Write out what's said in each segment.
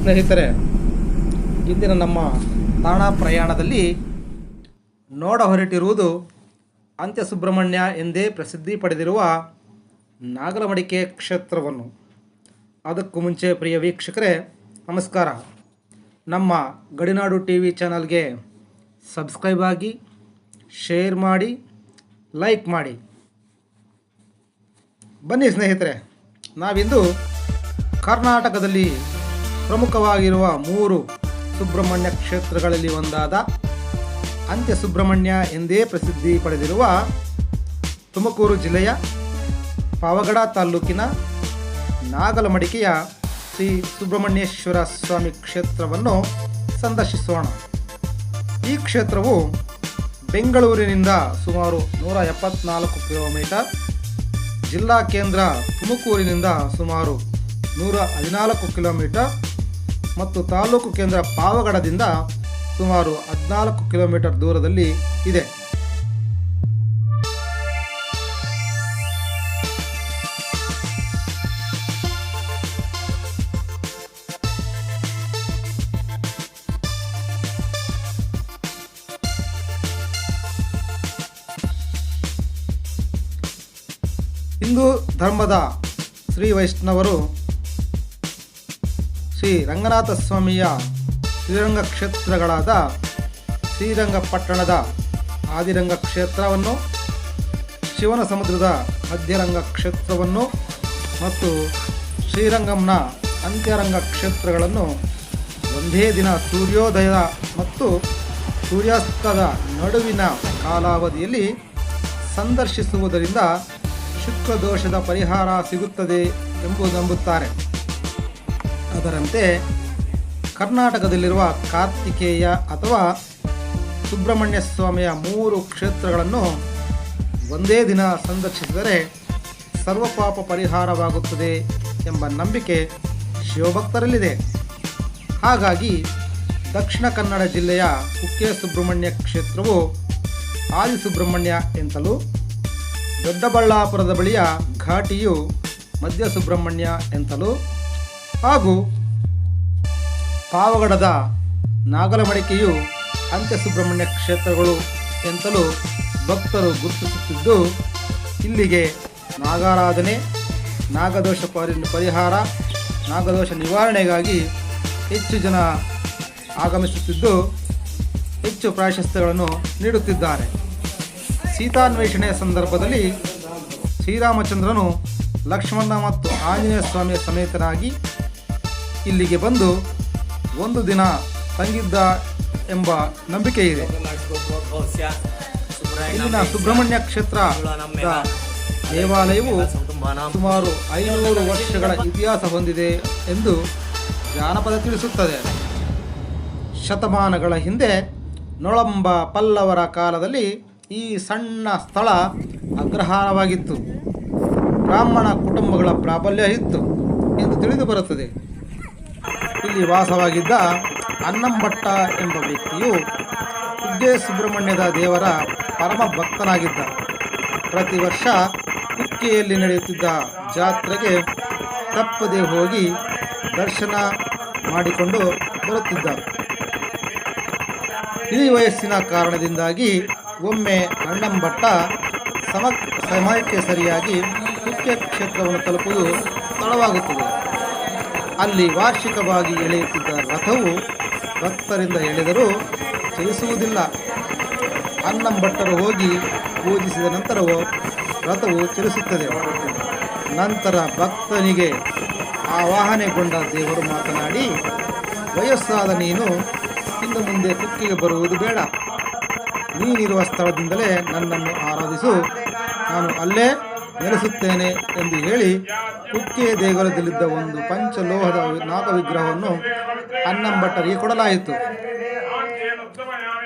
ಸ್ನೇಹಿತರೆ, ಇಂದಿನ ನಮ್ಮ ತಾಣ ಪ್ರಯಾಣದಲ್ಲಿ ನೋಡ ಹೊರಟಿರುವುದು ಅಂತ್ಯ ಸುಬ್ರಹ್ಮಣ್ಯ ಎಂದೇ ಪ್ರಸಿದ್ಧಿ ಪಡೆದಿರುವ ನಾಗಲಮಡಿಕೆ ಕ್ಷೇತ್ರವನ್ನು. ಅದಕ್ಕೂ ಮುಂಚೆ ಪ್ರಿಯ ವೀಕ್ಷಕರೇ, ನಮಸ್ಕಾರ. ನಮ್ಮ ಗಡಿನಾಡು ಟಿ ವಿ ಚಾನಲ್ಗೆ ಸಬ್ಸ್ಕ್ರೈಬ್ ಆಗಿ, ಶೇರ್ ಮಾಡಿ, ಲೈಕ್ ಮಾಡಿ. ಬನ್ನಿ ಸ್ನೇಹಿತರೆ, ನಾವಿಂದು ಕರ್ನಾಟಕದಲ್ಲಿ ಪ್ರಮುಖವಾಗಿರುವ ಮೂರು ಸುಬ್ರಹ್ಮಣ್ಯ ಕ್ಷೇತ್ರಗಳಲ್ಲಿ ಒಂದಾದ ಅಂತ್ಯ ಸುಬ್ರಹ್ಮಣ್ಯ ಎಂದೇ ಪ್ರಸಿದ್ಧಿ ಪಡೆದಿರುವ ತುಮಕೂರು ಜಿಲ್ಲೆಯ ಪಾವಗಡ ತಾಲ್ಲೂಕಿನ ನಾಗಲಮಡಿಕೆಯ ಶ್ರೀ ಸುಬ್ರಹ್ಮಣ್ಯೇಶ್ವರ ಸ್ವಾಮಿ ಕ್ಷೇತ್ರವನ್ನು ಸಂದರ್ಶಿಸೋಣ. ಈ ಕ್ಷೇತ್ರವು ಬೆಂಗಳೂರಿನಿಂದ ಸುಮಾರು ನೂರ ಎಪ್ಪತ್ನಾಲ್ಕು ಕಿಲೋಮೀಟರ್, ಜಿಲ್ಲಾ ಕೇಂದ್ರ ತುಮಕೂರಿನಿಂದ ಸುಮಾರು ನೂರ ಹದಿನಾಲ್ಕು ಕಿಲೋಮೀಟರ್ ಮತ್ತು ತಾಲೂಕು ಕೇಂದ್ರ ಪಾವಗಡದಿಂದ ಸುಮಾರು ಹದಿನಾಲ್ಕು ಕಿಲೋಮೀಟರ್ ದೂರದಲ್ಲಿ ಇದೆ. ಹಿಂದೂ ಧರ್ಮದ ಶ್ರೀ ವೈಷ್ಣವರು ಶ್ರೀ ರಂಗನಾಥ ಸ್ವಾಮಿಯ ಶ್ರೀರಂಗ ಕ್ಷೇತ್ರಗಳಾದ ಶ್ರೀರಂಗಪಟ್ಟಣದ ಆದಿರಂಗ ಕ್ಷೇತ್ರವನ್ನು, ಶಿವನ ಸಮುದ್ರದ ಮಧ್ಯರಂಗ ಕ್ಷೇತ್ರವನ್ನು ಮತ್ತು ಶ್ರೀರಂಗಂನ ಅಂತ್ಯರಂಗ ಕ್ಷೇತ್ರಗಳನ್ನು ಒಂದೇ ದಿನ ಸೂರ್ಯೋದಯ ಮತ್ತು ಸೂರ್ಯಾಸ್ತದ ನಡುವಿನ ಕಾಲಾವಧಿಯಲ್ಲಿ ಸಂದರ್ಶಿಸುವುದರಿಂದ ಶುಕ್ರ ದೋಷದ ಪರಿಹಾರ ಸಿಗುತ್ತದೆ ಎಂಬುದು ನಂಬುತ್ತಾರೆ. ಅದರಂತೆ ಕರ್ನಾಟಕದಲ್ಲಿರುವ ಕಾರ್ತಿಕೇಯ ಅಥವಾ ಸುಬ್ರಹ್ಮಣ್ಯ ಸ್ವಾಮಿಯ ಮೂರು ಕ್ಷೇತ್ರಗಳನ್ನು ಒಂದೇ ದಿನ ಸಂದರ್ಶಿಸಿದರೆ ಸರ್ವಪಾಪ ಪರಿಹಾರವಾಗುತ್ತದೆ ಎಂಬ ನಂಬಿಕೆ ಶಿವಭಕ್ತರಲ್ಲಿದೆ. ಹಾಗಾಗಿ ದಕ್ಷಿಣ ಕನ್ನಡ ಜಿಲ್ಲೆಯ ಕುಕ್ಕೆ ಸುಬ್ರಹ್ಮಣ್ಯ ಕ್ಷೇತ್ರವು ಆದಿಸುಬ್ರಹ್ಮಣ್ಯ ಎಂತಲೂ, ದೊಡ್ಡಬಳ್ಳಾಪುರದ ಬಳಿಯ ಘಾಟಿಯು ಮಧ್ಯ ಸುಬ್ರಹ್ಮಣ್ಯ ಎಂತಲೂ ಹಾಗೂ ಪಾವಗಡದ ನಾಗಲಮಡಿಕೆಯು ಅಂತ್ಯ ಸುಬ್ರಹ್ಮಣ್ಯ ಕ್ಷೇತ್ರಗಳು ಎಂತಲೂ ಭಕ್ತರು ಗುರುತಿಸುತ್ತಿದ್ದು, ಇಲ್ಲಿಗೆ ನಾಗಾರಾಧನೆ, ನಾಗದೋಷ ಪರಿ, ಪರಿಹಾರ, ನಾಗದೋಷ ನಿವಾರಣೆಗಾಗಿ ಹೆಚ್ಚು ಜನ ಆಗಮಿಸುತ್ತಿದ್ದು, ಹೆಚ್ಚು ಪ್ರಾಶಸ್ತ್ಯಗಳನ್ನು ನೀಡುತ್ತಿದ್ದಾರೆ. ಸೀತಾನ್ವೇಷಣೆಯ ಸಂದರ್ಭದಲ್ಲಿ ಶ್ರೀರಾಮಚಂದ್ರನು ಲಕ್ಷ್ಮಣ ಮತ್ತು ಆಂಜನೇಯ ಸ್ವಾಮಿಯ ಸಮೇತನಾಗಿ ಇಲ್ಲಿಗೆ ಬಂದು ಒಂದು ದಿನ ತಂಗಿದ್ದ ಎಂಬ ನಂಬಿಕೆ ಇದೆ. ಇಲ್ಲಿನ ಸುಬ್ರಹ್ಮಣ್ಯ ಕ್ಷೇತ್ರ ದೇವಾಲಯವು ಸುಮಾರು ಐನೂರು ವರ್ಷಗಳ ಇತಿಹಾಸ ಹೊಂದಿದೆ ಎಂದು ಜಾನಪದ ತಿಳಿಸುತ್ತದೆ. ಶತಮಾನಗಳ ಹಿಂದೆ ನೊಳಂಬ ಪಲ್ಲವರ ಕಾಲದಲ್ಲಿ ಈ ಸಣ್ಣ ಸ್ಥಳ ಅಗ್ರಹಾರವಾಗಿತ್ತು. ಬ್ರಾಹ್ಮಣ ಕುಟುಂಬಗಳ ಪ್ರಾಬಲ್ಯ ಇತ್ತು ಎಂದು ತಿಳಿದು ಬರುತ್ತದೆ. ಇಲ್ಲಿ ವಾಸವಾಗಿದ್ದ ಅನ್ನಂಭಟ್ಟ ಎಂಬ ವ್ಯಕ್ತಿಯು ಕುಗ್ಗೆ ಸುಬ್ರಹ್ಮಣ್ಯದ ದೇವರ ಪರಮ ಭಕ್ತನಾಗಿದ್ದ. ಪ್ರತಿ ವರ್ಷ ಕುಕ್ಕೆಯಲ್ಲಿ ನಡೆಯುತ್ತಿದ್ದ ಜಾತ್ರೆಗೆ ತಪ್ಪದೆ ಹೋಗಿ ದರ್ಶನ ಮಾಡಿಕೊಂಡು ಬರುತ್ತಿದ್ದ. ಈ ವಯಸ್ಸಿನ ಕಾರಣದಿಂದಾಗಿ ಒಮ್ಮೆ ಅಣ್ಣಂಭಟ್ಟ ಸಮ ಸಮಯಕ್ಕೆ ಸರಿಯಾಗಿ ಕುಕ್ಕೆ ಕ್ಷೇತ್ರವನ್ನು ತಲುಪುವುದು ತಡವಾಗುತ್ತದೆ. ಅಲ್ಲಿ ವಾರ್ಷಿಕವಾಗಿ ಎಳೆಯುತ್ತಿದ್ದ ರಥವು ಭಕ್ತರಿಂದ ಎಳೆದರೂ ಚಲಿಸುವುದಿಲ್ಲ. ಅನ್ನಂಭಟ್ಟರು ಹೋಗಿ ಪೂಜಿಸಿದ ನಂತರವೂ ರಥವು ಚಲಿಸುತ್ತದೆ. ನಂತರ ಭಕ್ತನಿಗೆ ಆವಾಹನೆಗೊಂಡ ದೇವರು ಮಾತನಾಡಿ, ವಯಸ್ಸಾದ ನೀನು ಇನ್ನು ಮುಂದೆ ಕುಕ್ಕಿಗೆ ಬರುವುದು ಬೇಡ. ನೀನಿರುವ ಸ್ಥಳದಿಂದಲೇ ನನ್ನನ್ನು ಆರಾಧಿಸು. ನಾನು ಅಲ್ಲೇ ನೆಲೆಸುತ್ತೇನೆ ಎಂದು ಹೇಳಿ ಕುಕ್ಕೆ ದೇಗುಲದಲ್ಲಿದ್ದ ಒಂದು ಪಂಚಲೋಹದ ನಾಗ ವಿಗ್ರಹವನ್ನು ಅನ್ನಂಭಟ್ಟರಿಗೆ ಕೊಡಲಾಯಿತು.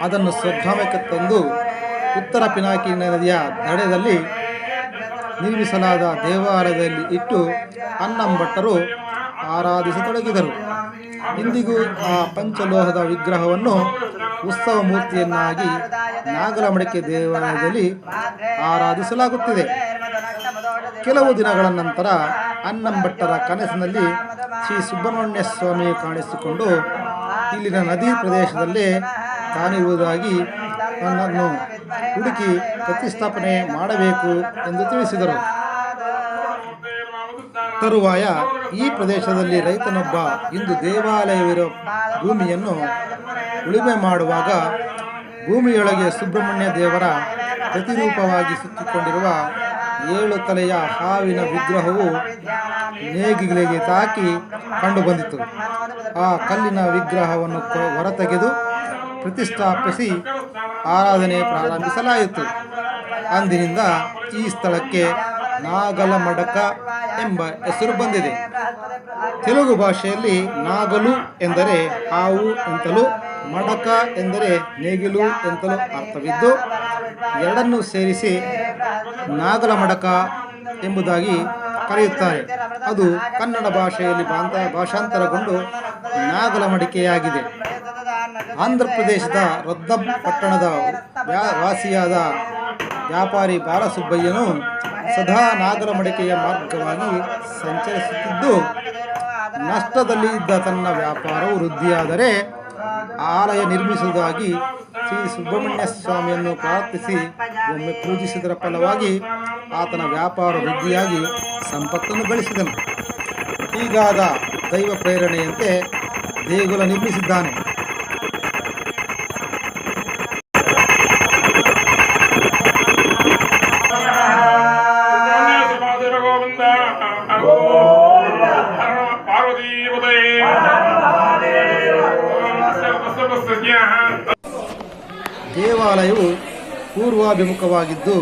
ಅದನ್ನು ಸ್ವಗ್ರಾಮಕ್ಕೆ ತಂದು ಉತ್ತರ ಪಿನಾಕಿ ನದಿಯ ದಡದಲ್ಲಿ ನಿರ್ಮಿಸಲಾದ ದೇವಾಲಯದಲ್ಲಿ ಇಟ್ಟು ಅನ್ನಂಭಟ್ಟರು ಆರಾಧಿಸತೊಡಗಿದರು. ಇಂದಿಗೂ ಆ ಪಂಚಲೋಹದ ವಿಗ್ರಹವನ್ನು ಉತ್ಸವ ಮೂರ್ತಿಯನ್ನಾಗಿ ನಾಗಲಮಡಿಕೆ ದೇವಾಲಯದಲ್ಲಿ ಆರಾಧಿಸಲಾಗುತ್ತಿದೆ. ಕೆಲವು ದಿನಗಳ ನಂತರ ಅನ್ನಂಭಟ್ಟರ ಕನಸಿನಲ್ಲಿ ಶ್ರೀ ಸುಬ್ರಹ್ಮಣ್ಯ ಸ್ವಾಮಿ ಕಾಣಿಸಿಕೊಂಡು ಇಲ್ಲಿನ ನದಿ ಪ್ರದೇಶದಲ್ಲೇ ತಾನಿರುವುದಾಗಿ ನನ್ನನ್ನು ಹುಡುಕಿ ಪ್ರತಿಷ್ಠಾಪನೆ ಮಾಡಬೇಕು ಎಂದು ತಿಳಿಸಿದರು. ತರುವಾಯ ಈ ಪ್ರದೇಶದಲ್ಲಿ ರೈತನೊಬ್ಬ ಇಂದು ದೇವಾಲಯವಿರೋ ಭೂಮಿಯನ್ನು ಉಳುಮೆ ಮಾಡುವಾಗ ಭೂಮಿಯೊಳಗೆ ಸುಬ್ರಹ್ಮಣ್ಯ ದೇವರ ಪ್ರತಿರೂಪವಾಗಿ ಸುತ್ತಿಕೊಂಡಿರುವ ಏಳು ತಲೆಯ ಹಾವಿನ ವಿಗ್ರಹವು ನೇಗಿಲಿಗೆ ತಾಕಿ ಕಂಡುಬಂದಿತು. ಆ ಕಲ್ಲಿನ ವಿಗ್ರಹವನ್ನು ಹೊರತೆಗೆದು ಪ್ರತಿಷ್ಠಾಪಿಸಿ ಆರಾಧನೆ ಪ್ರಾರಂಭಿಸಲಾಯಿತು. ಅಂದಿನಿಂದ ಈ ಸ್ಥಳಕ್ಕೆ ನಾಗಲಮಡಕ ಎಂಬ ಹೆಸರು ಬಂದಿದೆ. ತೆಲುಗು ಭಾಷೆಯಲ್ಲಿ ನಾಗಲು ಎಂದರೆ ಹಾವು ಎಂತಲೂ ಮಡಕ ಎಂದರೆ ನೇಗಿಲು ಎಂತಲೂ ಅರ್ಥವಿದ್ದು ಎರಡನ್ನು ಸೇರಿಸಿ ನಾಗಲ ಮಡಕ ಎಂಬುದಾಗಿ ಕರೆಯುತ್ತಾರೆ. ಅದು ಕನ್ನಡ ಭಾಷೆಯಲ್ಲಿ ಭಾಷಾಂತರಗೊಂಡು ನಾಗಲ ಮಡಿಕೆಯಾಗಿದೆ. ಆಂಧ್ರ ಪ್ರದೇಶದ ರದ್ದಂ ಪಟ್ಟಣದ ವಾಸಿಯಾದ ವ್ಯಾಪಾರಿ ಬಾಲಸುಬ್ಬಯ್ಯನು ಸದಾ ನಾಗಲ ಮಡಿಕೆಯ ಮಾರ್ಗವಾಗಿ ಸಂಚರಿಸುತ್ತಿದ್ದು, ನಷ್ಟದಲ್ಲಿ ಇದ್ದ ತನ್ನ ವ್ಯಾಪಾರವು ವೃದ್ಧಿಯಾದರೆ ಆಲಯ ನಿರ್ಮಿಸುವುದಾಗಿ ಶ್ರೀ ಸುಬ್ರಹ್ಮಣ್ಯ ಸ್ವಾಮಿಯನ್ನು ಪ್ರಾರ್ಥಿಸಿ, ಒಮ್ಮೆ ಪೂಜಿಸಿದರ ಫಲವಾಗಿ ಆತನ ವ್ಯಾಪಾರ ವೃದ್ಧಿಯಾಗಿ ಸಂಪತ್ತನ್ನು ಗಳಿಸಿದನು. ಹೀಗಾದ ದೈವ ಪ್ರೇರಣೆಯಂತೆ ದೇಗುಲ ನಿರ್ಮಿಸಿದ್ದಾನೆ. ಪೂರ್ವಾಭಿಮುಖವಾಗಿದ್ದು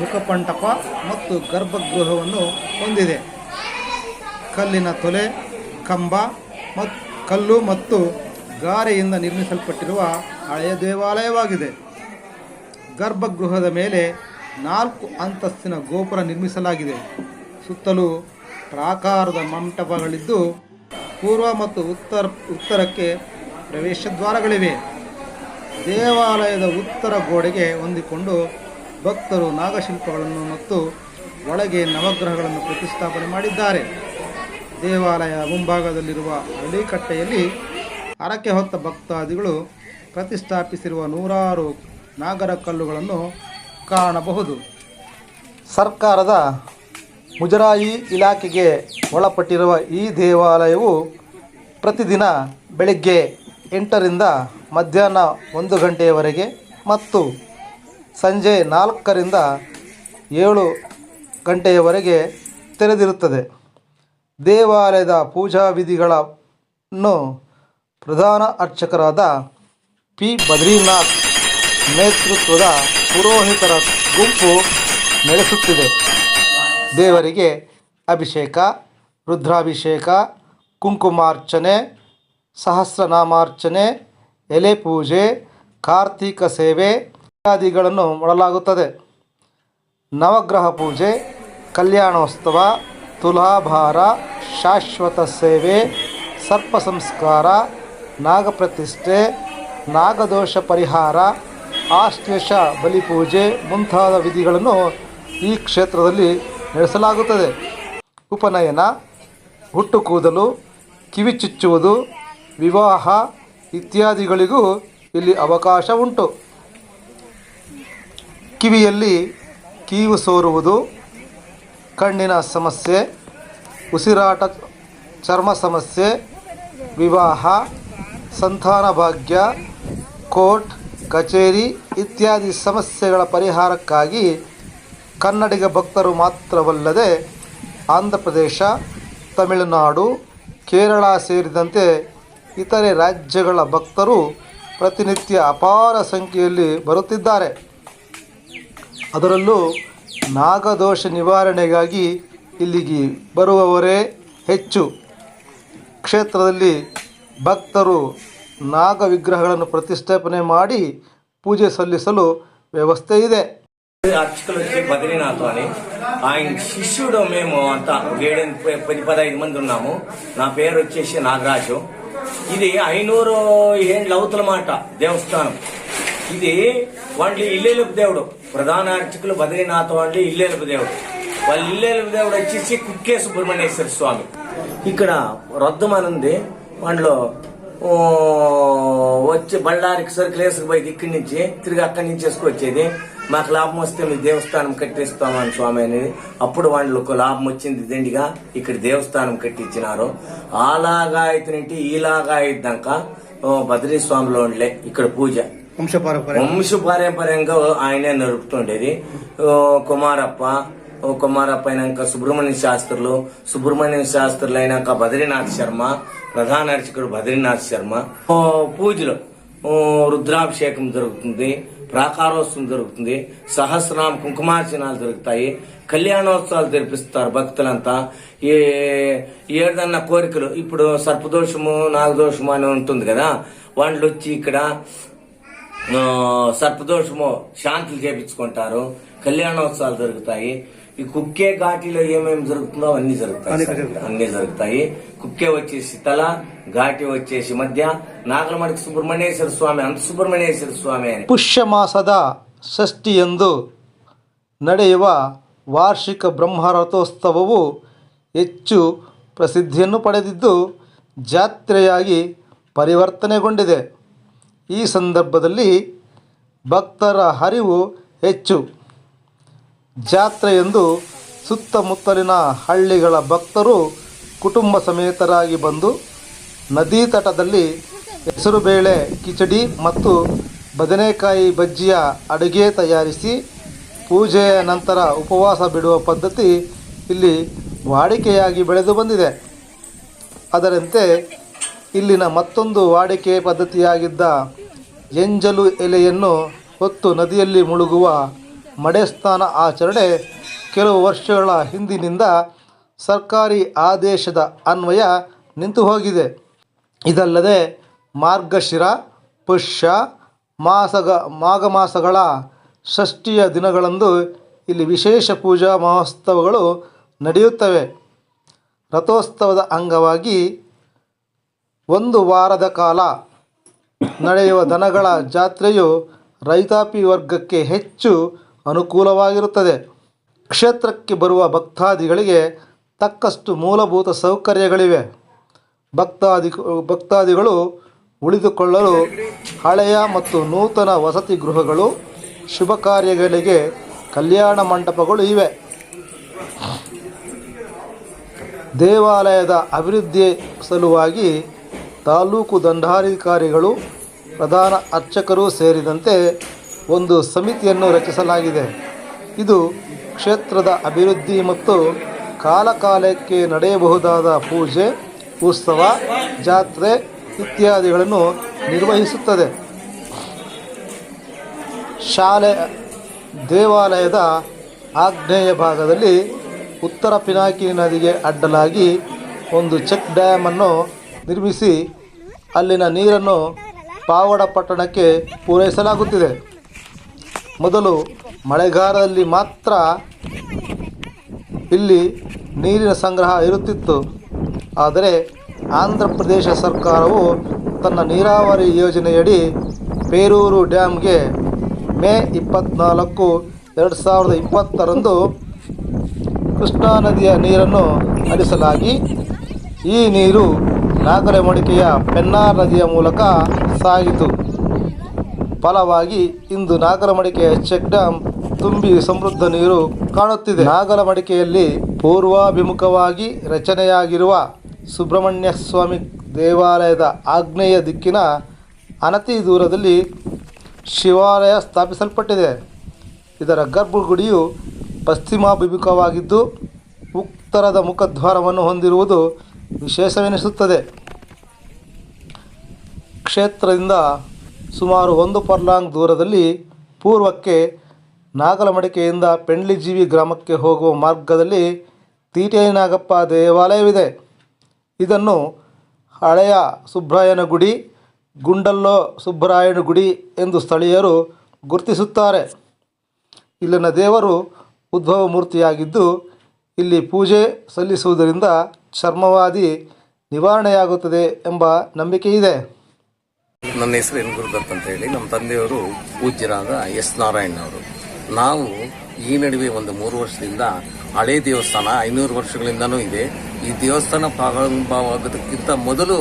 ಮುಖಪಂಟಪ ಮತ್ತು ಗರ್ಭಗೃಹವನ್ನು ಹೊಂದಿದೆ. ಕಲ್ಲಿನ ತೊಲೆ, ಕಂಬ ಮತ್ತು ಕಲ್ಲು ಮತ್ತು ಗಾರೆಯಿಂದ ನಿರ್ಮಿಸಲ್ಪಟ್ಟಿರುವ ಹಳೆಯ ದೇವಾಲಯವಾಗಿದೆ. ಗರ್ಭಗೃಹದ ಮೇಲೆ ನಾಲ್ಕು ಅಂತಸ್ತಿನ ಗೋಪುರ ನಿರ್ಮಿಸಲಾಗಿದೆ. ಸುತ್ತಲೂ ಪ್ರಾಕಾರದ ಮಂಟಪಗಳಿದ್ದು, ಪೂರ್ವ ಮತ್ತು ಉತ್ತರ, ಉತ್ತರಕ್ಕೆ ಪ್ರವೇಶ ದ್ವಾರಗಳಿವೆ ದೇವಾಲಯದ ಉತ್ತರ ಗೋಡೆಗೆ ಹೊಂದಿಕೊಂಡು ಭಕ್ತರು ನಾಗಶಿಲ್ಪಗಳನ್ನು ಮತ್ತು ಒಳಗೆ ನವಗ್ರಹಗಳನ್ನು ಪ್ರತಿಷ್ಠಾಪನೆ ಮಾಡಿದ್ದಾರೆ. ದೇವಾಲಯ ಮುಂಭಾಗದಲ್ಲಿರುವ ಹಳ್ಳಿಕಟ್ಟೆಯಲ್ಲಿ ಅರಕೆ ಹೊತ್ತ ಭಕ್ತಾದಿಗಳು ಪ್ರತಿಷ್ಠಾಪಿಸಿರುವ ನೂರಾರು ನಾಗರ ಕಲ್ಲುಗಳನ್ನು ಕಾಣಬಹುದು. ಸರ್ಕಾರದ ಮುಜರಾಯಿ ಇಲಾಖೆಗೆ ಒಳಪಟ್ಟಿರುವ ಈ ದೇವಾಲಯವು ಪ್ರತಿದಿನ ಬೆಳಗ್ಗೆ ಎಂಟರಿಂದ ಮಧ್ಯಾಹ್ನ ಒಂದು ಗಂಟೆಯವರೆಗೆ ಮತ್ತು ಸಂಜೆ ನಾಲ್ಕರಿಂದ ಏಳು ಗಂಟೆಯವರೆಗೆ ತೆರೆದಿರುತ್ತದೆ. ದೇವಾಲಯದ ಪೂಜಾ ವಿಧಿಗಳನ್ನು ಪ್ರಧಾನ ಅರ್ಚಕರಾದ ಪಿ. ಬದ್ರಿನಾಥ್ ನೇತೃತ್ವದ ಪುರೋಹಿತರ ಗುಂಪು ನಡೆಸುತ್ತಿದೆ. ದೇವರಿಗೆ ಅಭಿಷೇಕ, ರುದ್ರಾಭಿಷೇಕ, ಕುಂಕುಮಾರ್ಚನೆ ಸಹಸ್ರನಾಮಾರ್ಚನೆ, ಎಲೆ ಪೂಜೆ, ಕಾರ್ತಿಕ ಸೇವೆ ಇತ್ಯಾದಿಗಳನ್ನು ಮಾಡಲಾಗುತ್ತದೆ. ನವಗ್ರಹ ಪೂಜೆ, ಕಲ್ಯಾಣೋತ್ಸವ, ತುಲಾಭಾರ, ಶಾಶ್ವತ ಸೇವೆ, ಸರ್ಪ ಸಂಸ್ಕಾರ ನಾಗಪ್ರತಿಷ್ಠೆ ನಾಗದೋಷ ಪರಿಹಾರ, ಆಶ್ಲೇಷ ಬಲಿಪೂಜೆ ಮುಂತಾದ ವಿಧಿಗಳನ್ನು ಈ ಕ್ಷೇತ್ರದಲ್ಲಿ ನಡೆಸಲಾಗುತ್ತದೆ. ಉಪನಯನ, ಹುಟ್ಟು ಕೂದಲು, ಕಿವಿ ಚುಚ್ಚುವುದು ವಿವಾಹ ಇತ್ಯಾದಿಗಳಿಗೂ ಇಲ್ಲಿ ಅವಕಾಶ ಉಂಟು. ಕಿವಿಯಲ್ಲಿ ಕೀವು ಸೋರುವುದು, ಕಣ್ಣಿನ ಸಮಸ್ಯೆ, ಉಸಿರಾಟ ಚರ್ಮ ಸಮಸ್ಯೆ, ವಿವಾಹ, ಸಂತಾನ ಭಾಗ್ಯ, ಕೋರ್ಟ್, ಕಚೇರಿ ಇತ್ಯಾದಿ ಸಮಸ್ಯೆಗಳ ಪರಿಹಾರಕ್ಕಾಗಿ ಕನ್ನಡಿಗ ಭಕ್ತರು ಮಾತ್ರವಲ್ಲದೆ ಆಂಧ್ರ ಪ್ರದೇಶ ತಮಿಳುನಾಡು, ಕೇರಳ ಸೇರಿದಂತೆ ಇತರೆ ರಾಜ್ಯಗಳ ಭಕ್ತರು ಪ್ರತಿನಿತ್ಯ ಅಪಾರ ಸಂಖ್ಯೆಯಲ್ಲಿ ಬರುತ್ತಿದ್ದಾರೆ. ಅದರಲ್ಲೂ ನಾಗದೋಷ ನಿವಾರಣೆಗಾಗಿ ಇಲ್ಲಿಗೆ ಬರುವವರೇ ಹೆಚ್ಚು. ಕ್ಷೇತ್ರದಲ್ಲಿ ಭಕ್ತರು ನಾಗ ವಿಗ್ರಹಗಳನ್ನು ಪ್ರತಿಷ್ಠಾಪನೆ ಮಾಡಿ ಪೂಜೆ ಸಲ್ಲಿಸಲು ವ್ಯವಸ್ಥೆ ಇದೆ. అర్చకులు అని ఆయన శిష్యుడు మేము అంతా ఏడెనిమిది పది పదహైదు మంది ఉన్నాము నా పేరు వచ్చేసి నాగరాజు ఇది ఐనూరు ఏండ్ల అవతల మాట దేవస్థానం. ఇది వాళ్ళు ఇల్లేలుపు దేవుడు. ప్రధాన అర్చకులు బద్రీనాథ్ వాళ్ళు ఇల్లేలుపు దేవుడు. వాళ్ళ ఇల్లు దేవుడు వచ్చేసి కుక్కే సుబ్రహ్మణ్యేశ్వర స్వామి. ఇక్కడ రొద్దమని ఉంది వాళ్ళు వచ్చి బళ్ళారికి సరుకులు వేసుకుపోయి ఇక్కడి నుంచి తిరిగి అక్కడి నుంచి వేసుకొచ్చేది. మాకు లాభం వస్తే మీ దేవస్థానం కట్టిస్తామని స్వామి అనేది. అప్పుడు వాళ్ళకు లాభం వచ్చింది దండిగా ఇక్కడ దేవస్థానం కట్టించినారు. అలాగా అయితేనేంటి? ఈలాగా అయిద్దాక బద్రీ స్వామిలో ఉండలే ఇక్కడ పూజ. వంశపారంపర్యం వంశపారంపర్యంగా ఆయనే నడుపుతుండేది. కుమారప్ప కుమారప్ప అయినాక సుబ్రహ్మణ్య శాస్త్రులు. సుబ్రహ్మణ్య శాస్త్రులు అయినాక బద్రీనాథ్ శర్మ ప్రధాన అర్చకుడు బద్రీనాథ్ శర్మ. పూజలు రుద్రాభిషేకం జరుగుతుంది. ప్రాకారోత్సవం జరుగుతుంది. సహస్రనామ కుంకుమార్చనాలు జరుగుతాయి. కళ్యాణోత్సవాలు జరిపిస్తారు భక్తులంతా. ఏ ఏదన్నా కోరికలు ఇప్పుడు సర్పదోషము నాగదోషము అని ఉంటుంది కదా వాళ్ళు వచ్చి ఇక్కడ సర్పదోషము శాంతులు చేపించుకుంటారు. కళ్యాణోత్సవాలు జరుగుతాయి. ఈ కుక్కే ఘాటిలో ఏమేమి జరుగుతుందో అన్ని జరుగుతాయి సార్. అన్ని జరుగుతాయి కుక్కే వచ్చేసి తల ఘాటి వచ్చేసి మధ్య నాగలమడికి సుబ్రహ్మణ్యేశ్వర స్వామి అంత సుబ్రహ్మణ్యేశ్వర స్వామి అని ಪುಷ್ಯಮಾಸದ ಷಷ್ಠಿಯಂದು ನಡೆಯುವ ವಾರ್ಷಿಕ ಬ್ರಹ್ಮರಥೋತ್ಸವವು ಹೆಚ್ಚು ಪ್ರಸಿದ್ಧಿಯನ್ನು ಪಡೆದಿದ್ದು ಜಾತ್ರೆಯಾಗಿ ಪರಿವರ್ತನೆಗೊಂಡಿದೆ ಈ ಸಂದರ್ಭದಲ್ಲಿ ಭಕ್ತರ ಹರಿವು ಹೆಚ್ಚು ಜಾತ್ರೆಯಂದು ಸುತ್ತಮುತ್ತಲಿನ ಹಳ್ಳಿಗಳ ಭಕ್ತರು ಕುಟುಂಬ ಸಮೇತರಾಗಿ ಬಂದು ನದಿ ತಟದಲ್ಲಿ ಹೆಸರುಬೇಳೆ ಕಿಚಡಿ ಮತ್ತು ಬದನೆಕಾಯಿ ಬಜ್ಜಿಯ ಅಡುಗೆ ತಯಾರಿಸಿ ಪೂಜೆಯ ನಂತರ ಉಪವಾಸ ಬಿಡುವ ಪದ್ಧತಿ ಇಲ್ಲಿ ವಾಡಿಕೆಯಾಗಿ ಬೆಳೆದು ಬಂದಿದೆ. ಅದರಂತೆ ಇಲ್ಲಿನ ಮತ್ತೊಂದು ವಾಡಿಕೆ ಪದ್ಧತಿಯಾಗಿದ್ದ ಎಂಜಲು ಎಲೆಯನ್ನು ಹೊತ್ತು ನದಿಯಲ್ಲಿ ಮುಳುಗುವ ಮಡೆಸ್ನಾನ ಆಚರಣೆ ಕೆಲವು ವರ್ಷಗಳ ಹಿಂದಿನಿಂದ ಸರ್ಕಾರಿ ಆದೇಶದ ಅನ್ವಯ ನಿಂತು ಹೋಗಿದೆ. ಇದಲ್ಲದೆ ಮಾರ್ಗಶಿರ, ಪುಷ್ಯ, ಮಾಸಗ ಮಾಘ ಮಾಸಗಳ ಷಷ್ಠಿಯ ದಿನಗಳಂದು ಇಲ್ಲಿ ವಿಶೇಷ ಪೂಜಾ ಮಹೋತ್ಸವಗಳು ನಡೆಯುತ್ತವೆ. ರಥೋತ್ಸವದ ಅಂಗವಾಗಿ ಒಂದು ವಾರದ ಕಾಲ ನಡೆಯುವ ದನಗಳ ಜಾತ್ರೆಯು ರೈತಾಪಿ ವರ್ಗಕ್ಕೆ ಹೆಚ್ಚು ಅನುಕೂಲವಾಗಿರುತ್ತದೆ. ಕ್ಷೇತ್ರಕ್ಕೆ ಬರುವ ಭಕ್ತಾದಿಗಳಿಗೆ ತಕ್ಕಷ್ಟು ಮೂಲಭೂತ ಸೌಕರ್ಯಗಳಿವೆ. ಭಕ್ತಾದಿ, ಭಕ್ತಾದಿಗಳು ಉಳಿದುಕೊಳ್ಳಲು ಹಳೆಯ ಮತ್ತು ನೂತನ ವಸತಿ ಗೃಹಗಳು, ಶುಭ ಕಾರ್ಯಗಳಿಗೆ ಕಲ್ಯಾಣ ಮಂಟಪಗಳು ಇವೆ. ದೇವಾಲಯದ ಅಭಿವೃದ್ಧಿ ಸಲುವಾಗಿ ತಾಲೂಕು ದಂಡಾಧಿಕಾರಿಗಳು ಪ್ರಧಾನ ಅರ್ಚಕರು ಸೇರಿದಂತೆ ಒಂದು ಸಮಿತಿಯನ್ನು ರಚಿಸಲಾಗಿದೆ. ಇದು ಕ್ಷೇತ್ರದ ಅಭಿವೃದ್ಧಿ ಮತ್ತು ಕಾಲಕಾಲಕ್ಕೆ ನಡೆಯಬಹುದಾದ ಪೂಜೆ, ಉತ್ಸವ, ಜಾತ್ರೆ ಇತ್ಯಾದಿಗಳನ್ನು ನಿರ್ವಹಿಸುತ್ತದೆ. ಶಾಲೆ, ದೇವಾಲಯದ ಆಗ್ನೇಯ ಭಾಗದಲ್ಲಿ ಉತ್ತರ ಪಿನಾಕಿ ನದಿಗೆ ಅಡ್ಡಲಾಗಿ ಒಂದು ಚೆಕ್ ಡ್ಯಾಮನ್ನು ನಿರ್ಮಿಸಿ, ಅಲ್ಲಿನ ನೀರನ್ನು ಪಾವಡ ಪಟ್ಟಣಕ್ಕೆ ಪೂರೈಸಲಾಗುತ್ತಿದೆ. ಮೊದಲು ಮಳೆಗಾಲದಲ್ಲಿ ಮಾತ್ರ ಇಲ್ಲಿ ನೀರಿನ ಸಂಗ್ರಹ ಇರುತ್ತಿತ್ತು. ಆದರೆ ಆಂಧ್ರ ಪ್ರದೇಶ ಸರ್ಕಾರವು ತನ್ನ ನೀರಾವರಿ ಯೋಜನೆಯಡಿ ಪೇರೂರು ಡ್ಯಾಮ್ಗೆ ಮೇ ಇಪ್ಪತ್ತ್ನಾಲ್ಕು ಎರಡು ಸಾವಿರದ ಇಪ್ಪತ್ತರಂದು ಕೃಷ್ಣಾ ನದಿಯ ನೀರನ್ನು ಹರಿಸಲಾಗಿ, ಈ ನೀರು ನಾಗರಮಡಿಕೆಯ ಪೆನ್ನಾರ್ ನದಿಯ ಮೂಲಕ ಸಾಗಿತು. ಫಲವಾಗಿ ಇಂದು ನಾಗರಮಡಿಕೆಯ ಚೆಕ್ ಡ್ಯಾಂ ತುಂಬಿ ಸಮೃದ್ಧ ನೀರು ಕಾಣುತ್ತಿದೆ. ನಾಗರಮಡಿಕೆಯಲ್ಲಿ ಪೂರ್ವಾಭಿಮುಖವಾಗಿ ರಚನೆಯಾಗಿರುವ ಸುಬ್ರಹ್ಮಣ್ಯ ಸ್ವಾಮಿ ದೇವಾಲಯದ ಆಗ್ನೇಯ ದಿಕ್ಕಿನ ಅನತಿ ದೂರದಲ್ಲಿ ಶಿವಾಲಯ ಸ್ಥಾಪಿಸಲ್ಪಟ್ಟಿದೆ. ಇದರ ಗರ್ಭಗುಡಿಯು ಪಶ್ಚಿಮಾಭಿಮುಖವಾಗಿದ್ದು, ಉತ್ತರದ ಮುಖದ್ವಾರವನ್ನು ಹೊಂದಿರುವುದು ವಿಶೇಷವೆನಿಸುತ್ತದೆ. ಕ್ಷೇತ್ರದಿಂದ ಸುಮಾರು ಒಂದು ಪರ್ಲಾಂಗ್ ದೂರದಲ್ಲಿ ಪೂರ್ವಕ್ಕೆ ನಾಗಲಮಡಿಕೆಯಿಂದ ಪೆಂಡ್ಲಿಜೀವಿ ಗ್ರಾಮಕ್ಕೆ ಹೋಗುವ ಮಾರ್ಗದಲ್ಲಿ ತೀಟೇನಾಗಪ್ಪ ದೇವಾಲಯವಿದೆ. ಇದನ್ನು ಹಳೆಯ ಸುಬ್ರಾಯನ ಗುಡಿ, ಗುಂಡಲ್ಲೋ ಸುಬ್ಬರಾಯನ ಗುಡಿ ಎಂದು ಸ್ಥಳೀಯರು ಗುರುತಿಸುತ್ತಾರೆ. ಇಲ್ಲಿನ ದೇವರು ಉದ್ಭವ ಮೂರ್ತಿಯಾಗಿದ್ದು, ಇಲ್ಲಿ ಪೂಜೆ ಸಲ್ಲಿಸುವುದರಿಂದ ಚರ್ಮವಾದಿ ನಿವಾರಣೆಯಾಗುತ್ತದೆ ಎಂಬ ನಂಬಿಕೆ ಇದೆ ನನ್ನ ಹೆಸರು ಎನ್ ಗುರುದತ್ ಅಂತ ಹೇಳಿ, ನಮ್ಮ ತಂದೆಯವರು ಪೂಜ್ಯರಾದ ಎಸ್ ನಾರಾಯಣ್ ಅವರು. ನಾವು ಈ ನಡುವೆ ಒಂದು ಮೂರು ವರ್ಷದಿಂದ ಹಳೆ ದೇವಸ್ಥಾನ, ಐನೂರು ವರ್ಷಗಳಿಂದನೂ ಇದೆ. ಈ ದೇವಸ್ಥಾನ ಪ್ರಾರಂಭವಾಗೋದಕ್ಕಿಂತ ಮೊದಲು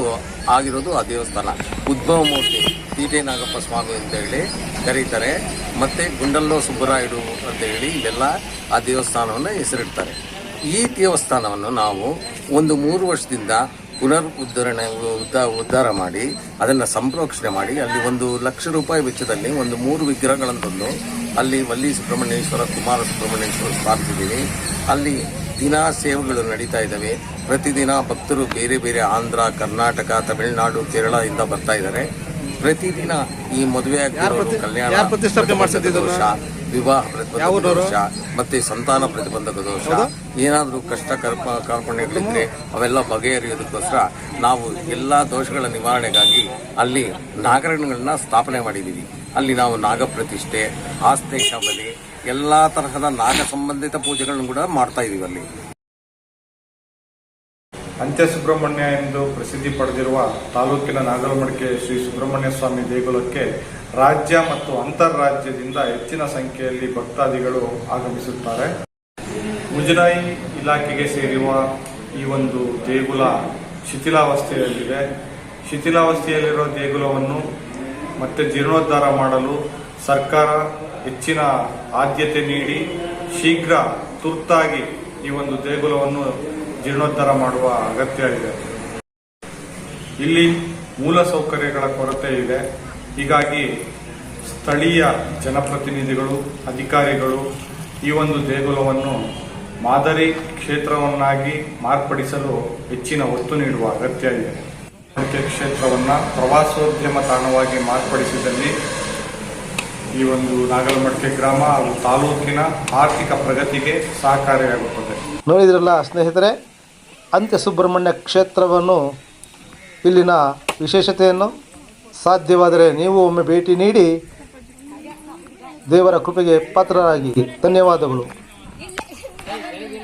ಆಗಿರೋದು ಆ ದೇವಸ್ಥಾನ. ಉದ್ಭವ ಮೂರ್ತಿ ತೀಟೆ ನಾಗಪ್ಪ ಸ್ವಾಮಿ ಅಂತ ಹೇಳಿ ಕರೀತಾರೆ. ಮತ್ತೆ ಗುಂಡಲ್ಲೋ ಸುಬ್ಬರಾಯುಡು ಅಂತ ಹೇಳಿ ಇಲ್ಲೆಲ್ಲ ಆ ದೇವಸ್ಥಾನವನ್ನು ಹೆಸರಿಡ್ತಾರೆ. ಈ ದೇವಸ್ಥಾನವನ್ನು ನಾವು ಒಂದು ಮೂರು ವರ್ಷದಿಂದ ಪುನರ್ ಉದ್ಧರಣೆ ಉದ್ಧಾರ ಮಾಡಿ, ಅದನ್ನು ಸಂಪ್ರೋಕ್ಷಣೆ ಮಾಡಿ, ಅಲ್ಲಿ ಒಂದು ಲಕ್ಷ ರೂಪಾಯಿ ವೆಚ್ಚದಲ್ಲಿ ಒಂದು ಮೂರು ವಿಗ್ರಹಗಳನ್ನು ತಂದು ಅಲ್ಲಿ ವಲ್ಲಿ ಸುಬ್ರಹ್ಮಣ್ಯೇಶ್ವರ, ಕುಮಾರ ಸುಬ್ರಹ್ಮಣ್ಯೇಶ್ವರ ಸ್ಥಾಪಿಸಿದ್ದೀವಿ ಅಲ್ಲಿ ದಿನ ಸೇವೆಗಳು ನಡೀತಾ ಇದ್ದಾವೆ. ಪ್ರತಿದಿನ ಭಕ್ತರು ಬೇರೆ ಬೇರೆ ಆಂಧ್ರ, ಕರ್ನಾಟಕ, ತಮಿಳುನಾಡು ಕೇರಳದಿಂದ ಬರ್ತಾ ಇದ್ದಾರೆ. ಪ್ರತಿದಿನ ಈ ಮದುವೆ ಆಗಿರೋರು ಕಲ್ಯಾಣ ಪ್ರತಿಷ್ಠಾಪನೆ ವಿವಾಹ ಪ್ರತಿಬಂಧಕ ದೋಷ ಮತ್ತೆ ಸಂತಾನ ಪ್ರತಿಬಂಧಕ ದೋಷ ಏನಾದರೂ ಕಷ್ಟ ಕರ್ಪ ಕಾರ್ಪಣ್ಯಗಳಿದ್ರೆ ಅವೆಲ್ಲ ಬಗೆಹರಿಯೋದಕ್ಕೋಸ್ಕರ ನಾವು ಎಲ್ಲಾ ದೋಷಗಳ ನಿವಾರಣೆಗಾಗಿ ಅಲ್ಲಿ ನಾಗರಣಗಳನ್ನ ಸ್ಥಾಪನೆ ಮಾಡಿದ್ದೀವಿ ಅಲ್ಲಿ ನಾವು ನಾಗ ಪ್ರತಿಷ್ಠೆ ಶಬಲಿ ಎಲ್ಲಾ ತರಹದ ನಾಗ ಸಂಬಂಧಿತ ಪೂಜೆಗಳನ್ನು ಕೂಡ ಮಾಡ್ತಾ ಇದೀವಿ ಅಲ್ಲಿ. ಅಂತ್ಯ ಸುಬ್ರಹ್ಮಣ್ಯ ಎಂದು ಪ್ರಸಿದ್ಧಿ ಪಡೆದಿರುವ ತಾಲೂಕಿನ ನಾಗಲಮಡಿಕೆ ಶ್ರೀ ಸುಬ್ರಹ್ಮಣ್ಯ ಸ್ವಾಮಿ ದೇಗುಲಕ್ಕೆ ರಾಜ್ಯ ಮತ್ತು ಅಂತಾರಾಜ್ಯದಿಂದ ಹೆಚ್ಚಿನ ಸಂಖ್ಯೆಯಲ್ಲಿ ಭಕ್ತಾದಿಗಳು ಆಗಮಿಸುತ್ತಾರೆ. ಮುಜರಾಯಿ ಇಲಾಖೆಗೆ ಸೇರುವ ಈ ಒಂದು ದೇಗುಲ ಶಿಥಿಲಾವಸ್ಥೆಯಲ್ಲಿದೆ. ಶಿಥಿಲಾವಸ್ಥೆಯಲ್ಲಿರುವ ದೇಗುಲವನ್ನು ಮತ್ತೆ ಜೀರ್ಣೋದ್ಧಾರ ಮಾಡಲು ಸರ್ಕಾರ ಹೆಚ್ಚಿನ ಆದ್ಯತೆ ನೀಡಿ ಶೀಘ್ರ ತುರ್ತಾಗಿ ಈ ಒಂದು ದೇಗುಲವನ್ನು ಜೀರ್ಣೋದ್ಧಾರ ಮಾಡುವ ಅಗತ್ಯ ಇದೆ. ಇಲ್ಲಿ ಮೂಲ ಸೌಕರ್ಯಗಳ ಕೊರತೆ ಇದೆ. ಹೀಗಾಗಿ ಸ್ಥಳೀಯ ಜನಪ್ರತಿನಿಧಿಗಳು, ಅಧಿಕಾರಿಗಳು ಈ ಒಂದು ದೇಗುಲವನ್ನು ಮಾದರಿ ಕ್ಷೇತ್ರವನ್ನಾಗಿ ಮಾರ್ಪಡಿಸಲು ಹೆಚ್ಚಿನ ಒತ್ತು ನೀಡುವ ಅಗತ್ಯ ಇದೆ. ಕ್ಷೇತ್ರವನ್ನು ಪ್ರವಾಸೋದ್ಯಮ ತಾಣವಾಗಿ ಮಾರ್ಪಡಿಸಿದಲ್ಲಿ ಈ ಒಂದು ನಾಗಲಮಡಿಕೆ ಗ್ರಾಮ ಹಾಗೂ ತಾಲೂಕಿನ ಆರ್ಥಿಕ ಪ್ರಗತಿಗೆ ಸಹಕಾರಿಯಾಗುತ್ತದೆ. ನೋಡಿದ್ರಲ್ಲ ಸ್ನೇಹಿತರೆ ಅಂತ್ಯ ಸುಬ್ರಹ್ಮಣ್ಯ ಕ್ಷೇತ್ರವನ್ನು ಇಲ್ಲಿನ ವಿಶೇಷತೆಯನ್ನು ಸಾಧ್ಯವಾದರೆ ನೀವು ಒಮ್ಮೆ ಭೇಟಿ ನೀಡಿ ದೇವರ ಕೃಪೆಗೆ ಪಾತ್ರರಾಗಿ. ಧನ್ಯವಾದಗಳು.